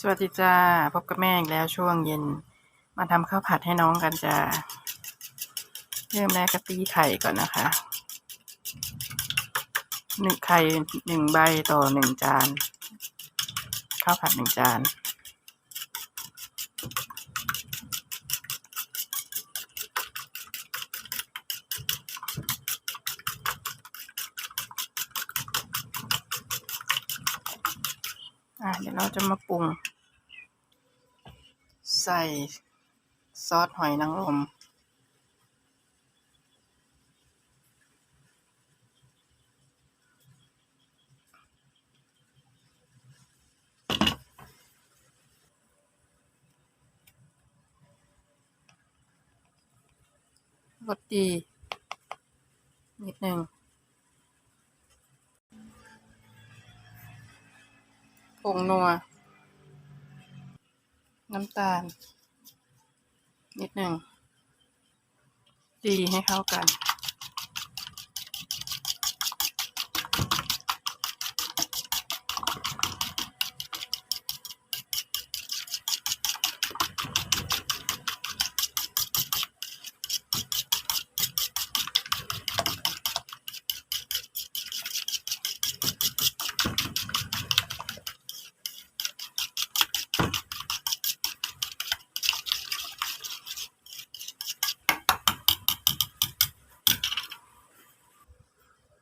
สวัสดีจ้า พบกับแม่อีกแล้วช่วงเย็น มาทำข้าวผัดให้น้องกันจ้า เริ่มแรกก็ตีไข่ก่อนนะคะ หนึ่งไข่หนึ่งใบต่อหนึ่งจาน ข้าวผัดหนึ่งจาน อะเดี๋ยวเราจะมาปรุง ใส่ซอสหอยนางรมรสดีนิดหนึ่ง ผงนัว น้ำตาล นิดหนึ่งตีให้เข้ากัน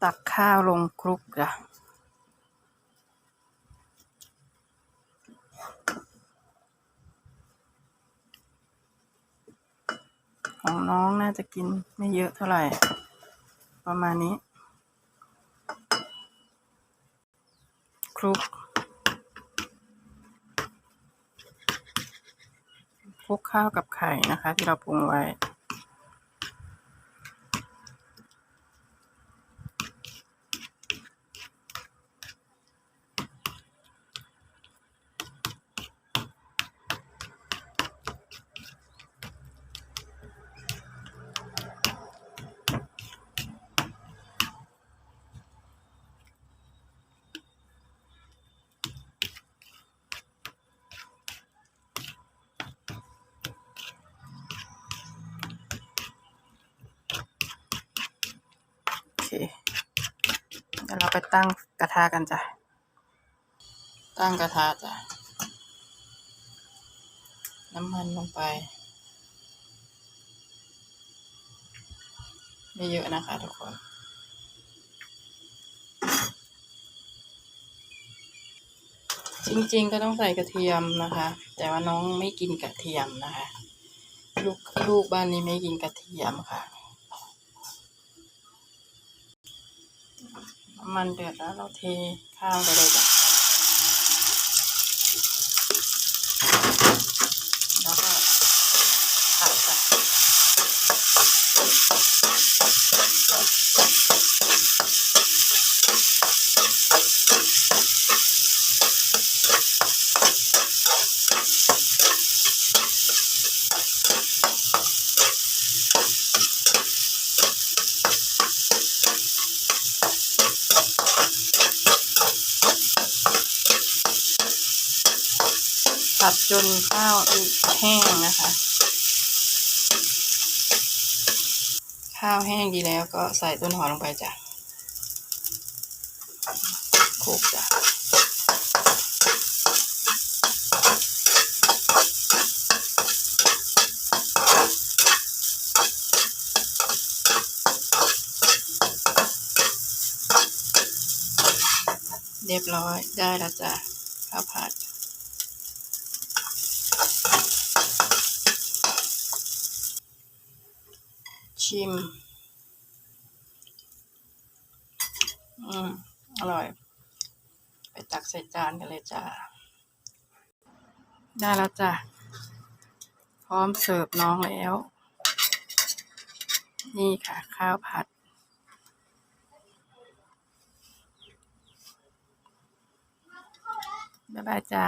ตักข้าวลงคลุกจ้ะของน้องน่าจะกินไม่เยอะเท่าไหร่ ประมาณนี้ คลุกคลุกข้าวกับไข่นะคะ ที่เราปรุงไว้ ดี๋ยวเราไปตั้งกระทะกันจ้ะ ตั้งกระทะจ้ะ น้ำมันลงไป ไม่เยอะนะคะทุกคนจริงๆ ก็ต้องใส่กระเทียมนะคะ แต่ว่าน้องไม่กินกระเทียมนะคะ ลูกลูกบ้านนี้ไม่กินกระเทียมค่ะ น้ำ มันเดือดแล้วเราเทข้าวไปเลยจ้ะ ผัดจนข้าวแห้งนะคะ ข้าวแห้งดีแล้วก็ใส่ต้นหอมลงไปจ้ะคลุกจ้ะเรียบร้อยได้แล้วจ้ะข้าวผัด ชิม อืม อร่อย ไปตักใส่จานกันเลยจ้า ได้แล้วจ้ะ พร้อมเสิร์ฟน้องแล้ว นี่ค่ะ ข้าวผัดบ๊ายบายจ้า